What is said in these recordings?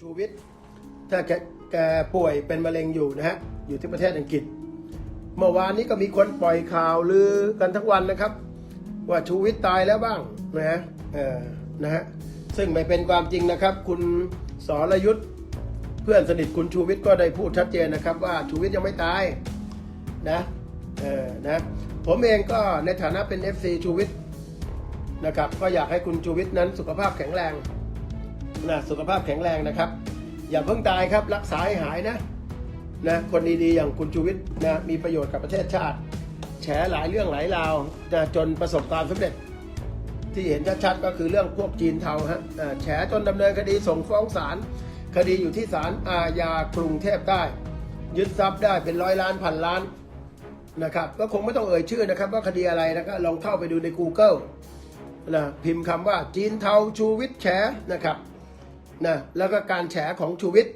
ชูวิทย์ถ้าแกแกป่วยเป็นมะเร็งอยู่นะฮะอยู่ที่ประเทศอังกฤษ เมื่อวานนี้ก็มีคนปล่อยข่าวลือกันทั้งวันนะครับ ว่าชูวิทย์ตายแล้วบ้างนะฮะนะฮะซึ่งไม่เป็นความจริงนะครับ คุณสรยุทธ์เพื่อนสนิทคุณชูวิทย์ก็ได้พูดชัดเจนนะครับ ว่าชูวิทย์ยังไม่ตายนะเออนะผมเองก็ในฐานะเป็น FC ชูวิทย์นะครับก็อยากให้คุณชูวิทย์นั้นสุขภาพแข็งแรง นะสุขภาพแข็งแรงนะครับ อย่าเพิ่งตายครับรักษาให้หายนะนะคนดีๆอย่างคุณชูวิทย์นะมีประโยชน์กับประเทศชาติ แฉหลายเรื่องหลายราวนะจนประสบความสำเร็จ ที่เห็นชัดๆก็คือเรื่องพวกจีนเทาฮะแฉจนดำเนินคดีส่งฟ้องศาลคดีอยู่ที่ศาลอาญากรุงเทพใต้ยึดทรัพย์ได้เป็นร้อยล้านพันล้านนะครับก็คงไม่ต้องเอ่ยชื่อนะครับว่าคดีอะไรนะครับลองเข้าไปดูใน Google นะพิมพ์คำว่าจีนเทาชูวิทย์แฉนะครับ นะแล้วก็การแฉของชูวิทย์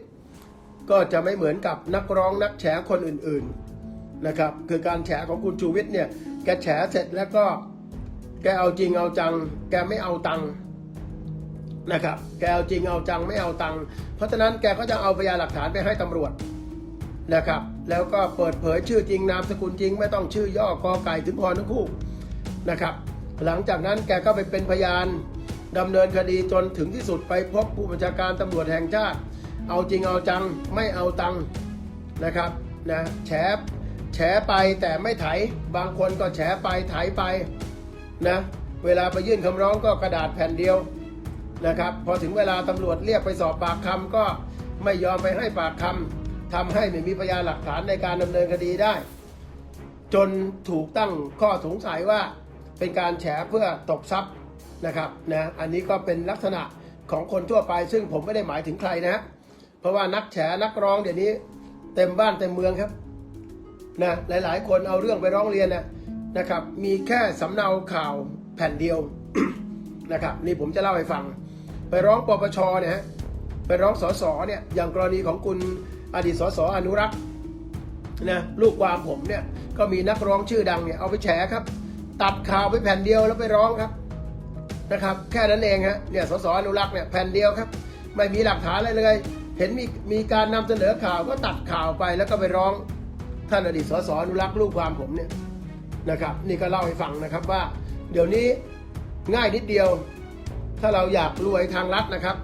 ก็จะไม่เหมือนกับนักร้องนักแฉคนอื่นๆนะครับคือการแฉของคุณชูวิทย์เนี่ยแกแฉเสร็จแล้วก็แกเอาจริงเอาจัง แกไม่เอาตังค์นะครับแกเอาจริงเอาจังไม่เอาตังค์เพราะฉะนั้นแกก็จะเอาพยานหลักฐานไปให้ตำรวจนะครับแล้วก็เปิดเผยชื่อจริงนามสกุลจริง ไม่ต้องชื่อย่อกอไก่ถึงพรทั้งคู่นะครับหลังจากนั้นแกก็ไปเป็นพยาน ดำเนินคดีจนถึงที่สุดไปพบผู้บัญชาการตำรวจแห่งชาติ เอาจริงเอาจังไม่เอาตังค์นะครับนะแฉแฉไปแต่ไม่ไถบางคนก็แฉไปไถไปนะเวลาไปยื่นคำร้องก็กระดาษแผ่นเดียวนะครับพอถึงเวลาตำรวจเรียกไปสอบปากคำก็ไม่ยอมไปให้ปากคำทำให้ไม่มีพยานหลักฐานในการดำเนินคดีได้ จนถูกตั้งข้อสงสัยว่าเป็นการแฉเพื่อตบทรัพย์ นะครับนะอันนี้ก็เป็นลักษณะของคนทั่วไป ซึ่งผมไม่ได้หมายถึงใครนะเพราะว่านักแฉนักร้องเดี๋ยวนี้เต็มบ้านเต็มเมืองครับนะหลาย ๆ คนเอาเรื่องไปร้องเรียนนะนะครับ มีแค่สำเนาข่าวแผ่นเดียวนะครับนี่ผมจะเล่าให้ฟัง ไปร้องปปชเนี่ยฮะไปร้องสสเนี่ยอย่างกรณีของคุณอดีตสสอนุรักษ์นะลูกความผมเนี่ยก็มีนักร้องชื่อดังเนี่ยเอาไปแฉครับ ตัดข่าวไปแผ่นเดียวแล้วไปร้องครับ นะครับ แค่นั้นเองฮะเนี่ยสสอนุรักษ์เนี่ยแผ่นเดียวครับ ไม่มีหลักฐานอะไรเลย เห็นมีมีการนำเสนอข่าวก็ตัดข่าวไปแล้วก็ไปร้องท่านอดีตสสอนุรักษ์ลูกความผมเนี่ยนะครับ นี่ก็เล่าให้ฟังนะครับว่า เดี๋ยวนี้ง่ายนิดเดียว ถ้าเราอยากรวยทางลัดนะครับ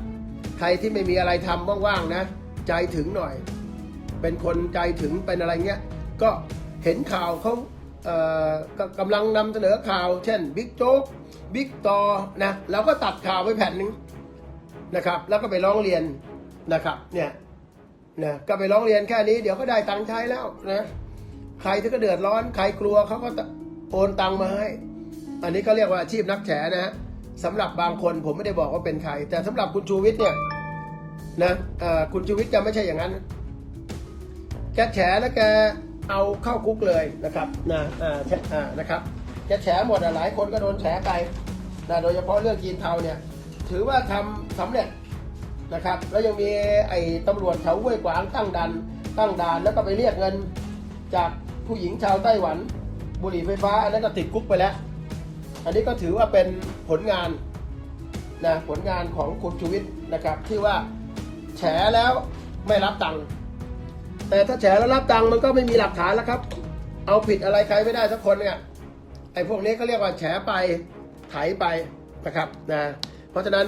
ใครที่ไม่มีอะไรทำว่างๆนะ ใจถึงหน่อย เป็นคนใจถึงเป็นอะไรเงี้ยก็เห็นข่าวเขา กำลังนำเสนอข่าว เช่นบิ๊กโจ๊กบิ๊กต่อนะเราก็ตัดข่าวไว้แผ่นหนึ่งนะครับ แล้วก็ไปร้องเรียนนะครับเนี่ยนะก็ไปร้องเรียนแค่นี้เดี๋ยวก็ได้ตังค์ใช้แล้วนะใครที่ก็เดือดร้อน ใครกลัวเขาก็โอนตังค์มาให้ อันนี้ก็เรียกว่าอาชีพนักแฉนะฮะสำหรับบางคนผมไม่ได้บอกว่าเป็นใคร แต่สำหรับคุณชูวิทย์เนี่ยนะคุณชูวิทย์จะไม่ใช่อย่างนั้นแกแฉแล้วแก เอาเข้าคุกเลยนะครับนะอ่าแฉอ่านะครับแกแฉหมดอะหลายคนก็โดนแฉไปนะโดยเฉพาะเรื่องจีนเทาเนี่ย ถือว่าทำสำเร็จนะครับ แล้วยังมีไอ้ตำรวจแถวห้วยขวางตั้งดัน ตั้งด่านแล้วก็ไปเรียกเงิน จากผู้หญิงชาวไต้หวัน บุหรี่ไฟฟ้า อันนั้นก็ติดคุกไปแล้ว อันนี้ก็ถือว่าเป็นผลงานนะผลงานของคุณชูวิทย์นะครับ ที่ว่าแฉแล้วไม่รับตังค์ แต่ถ้าแฉแล้วรับตังค์มันก็ไม่มีหลักฐานแล้วครับ เอาผิดอะไรใครไม่ได้สักคนเนี่ยไอ้พวกนี้ก็เรียกว่าแฉไปไถไปนะครับนะเพราะฉะนั้น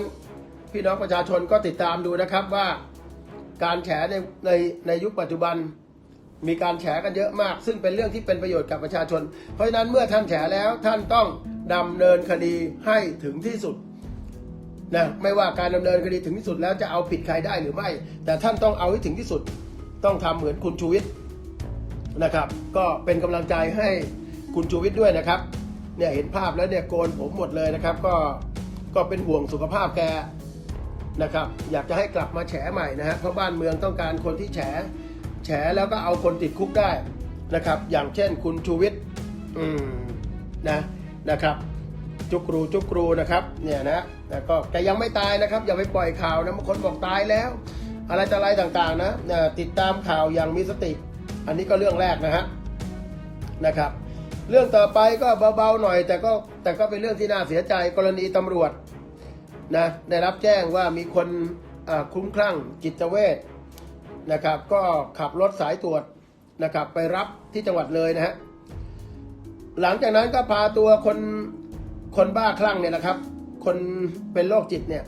พี่น้องประชาชนก็ติดตามดูนะครับว่าการแฉในในในยุคปัจจุบัน มีการแฉกันเยอะมาก ซึ่งเป็นเรื่องที่เป็นประโยชน์กับประชาชน เพราะฉะนั้นเมื่อท่านแฉแล้วท่านต้องดำเนินคดีให้ถึงที่สุดนะไม่ว่าการดำเนินคดีถึงที่สุดแล้วจะเอาผิดใครได้หรือไม่ แต่ท่านต้องเอาให้ถึงที่สุด ต้องทำเหมือนคุณชูวิทย์นะครับ ก็เป็นกำลังใจให้คุณชูวิทย์ด้วยนะครับ เนี่ยเห็นภาพแล้วเนี่ยโกนผมหมดเลยนะครับ ก็ก็เป็นห่วงสุขภาพแกนะครับ อยากจะให้กลับมาแฉใหม่นะฮะเพราะบ้านเมืองต้องการคนที่แฉแฉแล้วก็เอาคนติดคุกได้นะครับ อย่างเช่นคุณชูวิทย์อืมนะนะครับ จุกรูจุกรูนะครับเนี่ยนะนะก็แกยังไม่ตายนะครับ อย่าไปปล่อยข่าวนะบางคนบอกตายแล้ว อะไรต่ออะไรต่างๆนะติดตามข่าวอย่างมีสติ อันนี้ก็เรื่องแรกนะฮะนะครับ เรื่องต่อไปก็เบาๆหน่อย แต่ก็แต่ก็เป็นเรื่องที่น่าเสียใจกรณีตำรวจนะได้รับแจ้งว่ามีคนคุ้มคลั่งจิตเวชนะครับ ก็ขับรถสายตรวจนะครับ ไปรับที่จังหวัดเลยนะฮะหลังจากนั้นก็พาตัวคนคนบ้าคลั่งเนี่ยนะครับ คนเป็นโรคจิตเนี่ย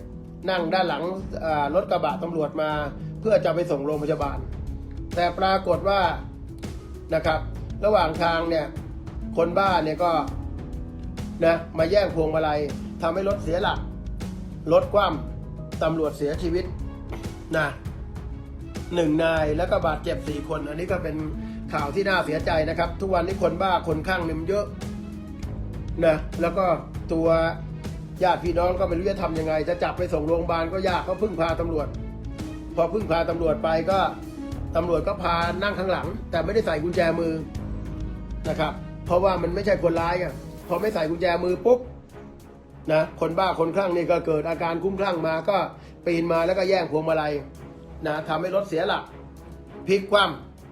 นั่งด้านหลังรถกระบะตำรวจมา เพื่อจะไปส่งโรงพยาบาล แต่ปรากฏว่านะครับ ระหว่างทางเนี่ยคนบ้าเนี่ยก็นะมาแย่งพวงมาลัยทำให้รถเสียหลักรถคว่ำตำรวจเสียชีวิตนะหนึ่งนายแล้วก็บาดเจ็บสี่คน อันนี้ก็เป็นข่าวที่น่าเสียใจนะครับ ทุกวันนี้คนบ้าคนข้างนี่มเยอะนะแล้วก็ตัว ญาติพี่น้องก็ไม่รู้จะทำยังไง จะจับไปส่งโรงพยาบาลก็ยากก็พึ่งพาตำรวจ พอพึ่งพาตำรวจไปก็ตำรวจก็พานั่งข้างหลัง แต่ไม่ได้ใส่กุญแจมือนะครับ เพราะว่ามันไม่ใช่คนร้ายอะพอไม่ใส่กุญแจมือปุ๊บนะคนบ้าคนคลั่งนี่ก็เกิดอาการคุ้มคลั่งมาก็ปีนมาแล้วก็แย่งพวงมาลัยนะทำให้รถเสียหลักพลิกคว่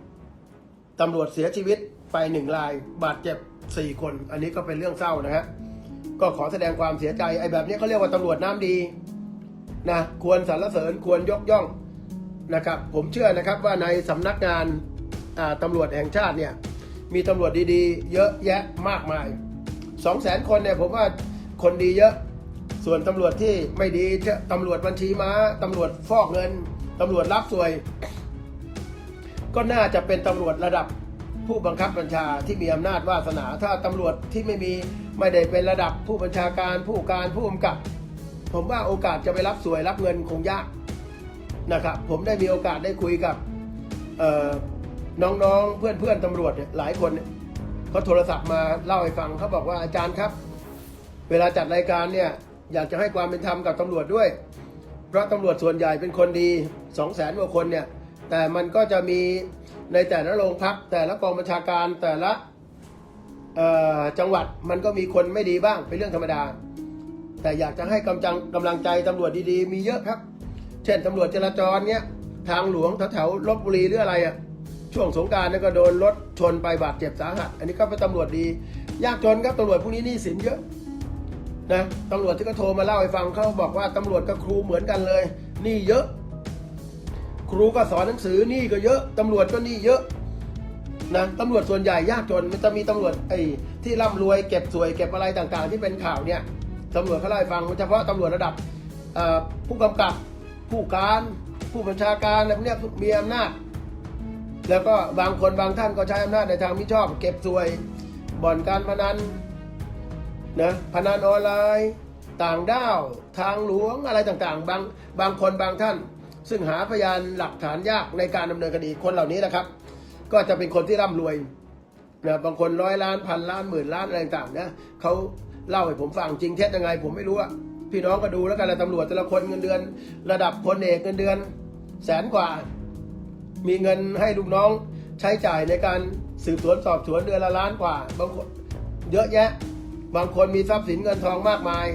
ำตำรวจเสียชีวิตไปหนึ่งราย บาดเจ็บสี่คน อันนี้ก็เป็นเรื่องเศร้านะฮะ ก็ขอแสดงความเสียใจไอ้แบบนี้เขาเรียกว่าตำรวจน้ำดีนะควรสรรเสริญควรยกย่องนะครับ ผมเชื่อนะครับว่าในสำนักงานาตำรวจแห่งชาติเนี่ยมีตำรวจดีๆ เยอะแยะมากมายสองแสนคนเนี่ยผมว่าคนดีเยอะ ส่วนตำรวจที่ไม่ดีเช่นตำรวจบัญชีม้าตำรวจฟอกเงินตำรวจรับสวย ก็น่าจะเป็นตำรวจระดับ ผู้บังคับบัญชาที่มีอำนาจวาสนา ถ้าตำรวจที่ไม่มีไม่ได้เป็นระดับผู้บัญชาการผู้การผู้กำกับ ผมว่าโอกาสจะไปรับสวยรับเงินคงยากนะครับ ผมได้มีโอกาสได้คุยกับน้องๆเพื่อนๆตำรวจหลายคนเขาโทรศัพท์มาเล่าให้ฟังเขาบอกว่าอาจารย์ครับ เวลาจัดรายการเนี่ยอยากจะให้ความเป็นธรรมกับตำรวจด้วย เพราะตำรวจส่วนใหญ่เป็นคนดีสองแสนกว่าคนเนี่ยแต่มันก็จะมี ในแต่ละโรงพัก แต่ละกองบัญชาการแต่ละจังหวัดมันก็มีคนไม่ดีบ้างเป็นเรื่องธรรมดา แต่อยากจะให้กำลังกำลังใจตำรวจดีๆ มีเยอะครับ เช่นตำรวจจราจรเนี้ยทางหลวงแถวๆลบบุรีหรืออะไรอะช่วงสงการนี่ก็โดนรถชนไปบาดเจ็บสาหัส อันนี้ก็เป็นตำรวจดี ยากจนครับตำรวจพวกนี้หนี่สินเยอะนะตำรวจที่ก็โทรมาเล่าให้ฟังเขาบอกว่าตำรวจกับครูเหมือนกันเลยหนี่เยอะ ครูก็สอนหนังสือหนี่ก็เยอะตำรวจก็หนี่เยอะนะตำรวจส่วนใหญ่ยากจนมันจะมีตำรวจไอ้ที่ร่ำรวยเก็บสวยเก็บอะไรต่างๆ ที่เป็นข่าวเนี่ยตำรวจเขาเล่าให้ฟังเฉพาะตำรวจระดับผู้กำกับผู้การผู้บัญชาการอะไรพวกนี้มีอำนาจ แล้วก็บางคนบางท่านก็ใช้อำนาจในทางมิชอบ เก็บสวยบ่อนการพนันนะพนันออนไลน์ ต่างด้าว ทางหลวงอะไรต่างๆ บางบางคนบางท่าน ซึ่งหาพยานหลักฐานยากในการดำเนินคดีคนเหล่านี้นะครับ ก็จะเป็นคนที่ร่ำรวยนะบางคนร้อยล้านพันล้านหมื่นล้านอะไรต่างๆนะเขาเล่าให้ผมฟังจริงเท็จยังไง ผมไม่รู้อะพี่น้องก็ดูแล้วกันนะตำรวจแต่ละคนเงินเดือน ระดับพลเอกเงินเดือน แสนกว่า มีเงินให้ลูกน้องใช้จ่ายในการสืบสวนสอบสวนเดือนละล้านกว่าบางคนเยอะแยะ บางคนมีทรัพย์สินเงินทองมากมาย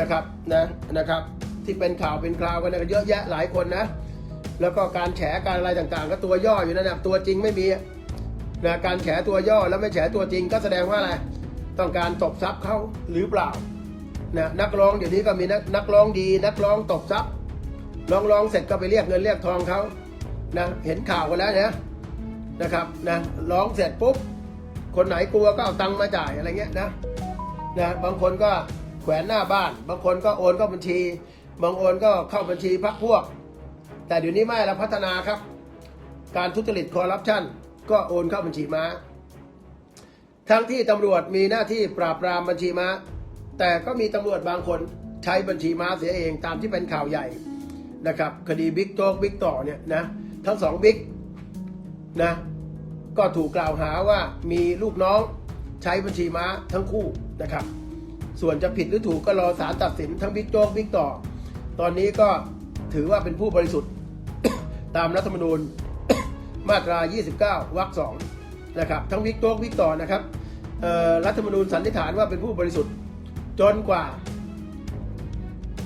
นะครับนะนะครับ ที่เป็นข่าวเป็นคราวกันนยก็เยอะแยะหลายคนนะ แล้วก็การแฉการอะไรต่างๆ ก็ตัวย่ออยู่นั่นะตัวจริงไม่มีนะการแฉตัวย่อแล้วไม่แฉตัวจริงก็แสดงว่าอะไรต้องการตบทรัพย์เขาหรือเปล่านะนักร้องเดี๋ยวนี้ก็มีนักนักร้องดี นักร้องตบทรัพย์ร้องร้องเสร็จก็ไปเรียกเงินเรียกทองเขานะเห็นข่าวกันแล้วนะนะครับนะร้องเสร็จปุ๊บคนไหนกลัวก็เอาตังค์มาจ่ายอะไรเงี้ยนะนะบางคนก็แขวนหน้าบ้าน บางคนก็โอนเข้าบัญชี บางโอนก็เข้าบัญชีพักพวก แต่เดี๋ยวนี้ไม่แล้วพัฒนาครับ การทุจริตคอร์รัปชันก็โอนเข้าบัญชีม้า ทั้งที่ตำรวจมีหน้าที่ปราบปรามบัญชีม้า แต่ก็มีตำรวจบางคนใช้บัญชีม้าเสียเองตามที่เป็นข่าวใหญ่นะครับ คดีบิ๊กโจ๊กบิ๊กต่อเนี่ยนะทั้งสองบิ๊กนะก็ถูกกล่าวหาว่ามีลูกน้องใช้บัญชีม้าทั้งคู่นะครับ ส่วนจะผิดหรือถูกก็รอศาลตัดสินทั้งบิ๊กโจ๊กบิ๊กต่อ ตอนนี้ก็ถือว่าเป็นผู้บริสุทธิ์ ตามรัฐธรรมนูญมาตรา 29 วรรคสองนะครับ ทั้งบิ๊กโจ๊กบิ๊กต่อนะครับรัฐธรรมนูญสันนิษฐานว่าเป็นผู้บริสุทธิ์จนกว่า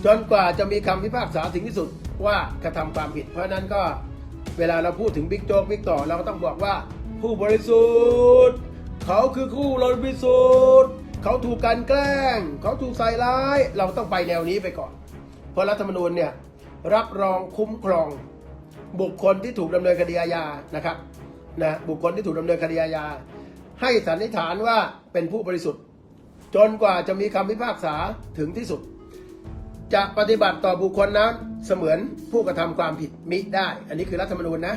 จนกว่าจะมีคำพิพากษาถึงที่สุดว่ากระทำความผิด เพราะนั้นก็เวลาเราพูดถึงบิ๊กโจ๊กบิ๊กต่อเราก็ต้องบอกว่า ผู้บริสุทธิ์ เขาคือผู้บริสุทธิ์ เขาถูกกลันแกล้ง เขาถูกใส่ร้าย เราต้องไปแนวนี้ไปก่อน เพราะรัฐธรรมนูญเนี่ยรับรองคุ้มครอง บุคคลที่ถูกดำเนินคดีอาญานะครับนะบุคคลที่ถูกดำเนินคดีอาญาให้สันนิษฐานว่าเป็นผู้บริสุทธิ์ จนกว่าจะมีคำพิพากษาถึงที่สุด จะปฏิบัติต่อบุคคลนั้นเสมือนผู้กระทำความผิดมิได้ อันนี้คือรัฐธรรมนูญนะ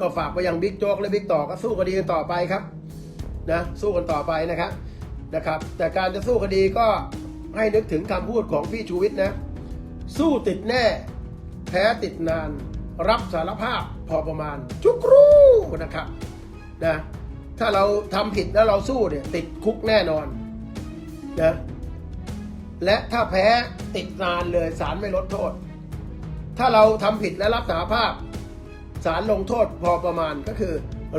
ก็ฝากไปยังบิ๊กโจ๊กและบิ๊กต่อก็สู้คดีกันต่อไปครับนะสู้กันต่อไปนะครับนะครับ แต่การจะสู้คดีก็ให้นึกถึงคำพูดของพี่ชูวิทย์นะ สู้ติดแน่ แพ้ติดนาน รับสารภาพพอประมาณ จุกรูนะครับนะถ้าเราทำผิดแล้วเราสู้เนี่ยติดคุกแน่นอนนะและถ้าแพ้ติดนานเลยศาลไม่ลดโทษ ถ้าเราทำผิดและรับสารภาพศาลลงโทษพอประมาณก็คือ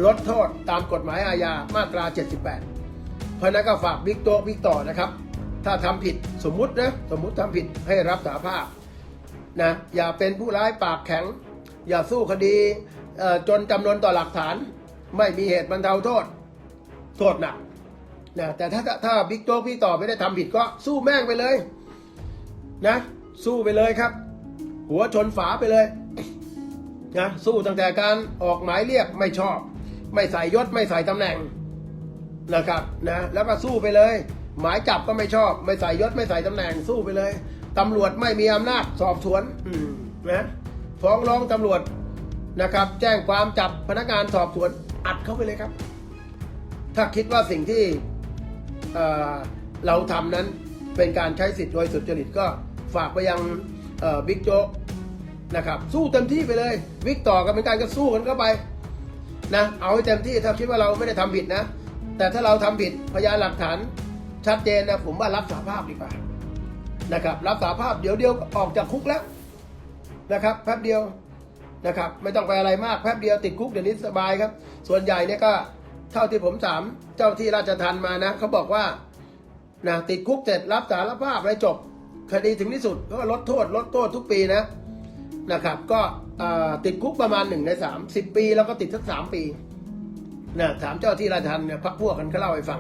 ลดโทษตามกฎหมายอาญามาตรา 78 เพราะนั้นก็ฝากบิ๊กโต๊กบิ๊กต่อนะครับ ถ้าทำผิดสมมุตินะสมมุติทำผิดให้รับสารภาพ นะอย่าเป็นผู้ร้ายปากแข็ง อย่าสู้คดีจนจำนวนต่อหลักฐาน ไม่มีเหตุบรรเทาโทษ โทษหนักนะแต่ถ้าถ้าถ้าบิ๊กโจ๊กพี่ต่อไม่ได้ทำผิดก็สู้แม่งไปเลยนะสู้ไปเลยครับ หัวชนฝาไปเลยนะสู้ตั้งแต่การออกหมายเรียกไม่ชอบ ไม่ใส่ยศไม่ใส่ตำแหน่งนะครับนะแล้วก็สู้ไปเลย หมายจับก็ไม่ชอบ ไม่ใส่ยศไม่ใส่ตำแหน่งสู้ไปเลย ตำรวจไม่มีอำนาจสอบสวนอืมนะฟ้องร้องตำรวจนะครับ แจ้งความจับพนักงานสอบสวนอัดเข้าไปเลยครับ ถ้าคิดว่าสิ่งที่เอ่อเราทำนั้นเป็นการใช้สิทธิ์โดยสุจริตก็ฝากไปยังเอ่อบิ๊กโจ๊กนะครับ สู้เต็มที่ไปเลยวิกต่อกันเป็นการก็สู้กันเข้าไปนะเอาให้เต็มที่ถ้าคิดว่าเราไม่ได้ทำผิดนะ แต่ถ้าเราทำผิดพยานหลักฐานชัดเจนนะผมว่ารับสาภาพดีกว่า นะครับรับสาภาพเดี๋ยวเดียวออกจากคุกแล้วนะครับแป๊บเดียวนะครับไม่ต้องไปอะไรมากแป๊บเดียวติดคุกเดี๋ยวนี้สบายครับ ส่วนใหญ่เนี่ยก็เท่าที่ผมถามเจ้าที่ราชทันมานะเขาบอกว่านะติดคุกเสร็จรับสารภาพอะไรจบ คดีถึงที่สุดก็ลดโทษ ลดโทษทุกปีนะนะครับ ก็ติดคุกประมาณหนึ่งในสามสิบปี แล้วก็ติดสักสามปีนะถามเจ้าที่ราชทันเนี่ยพักพวกกันเขาเล่าให้ฟัง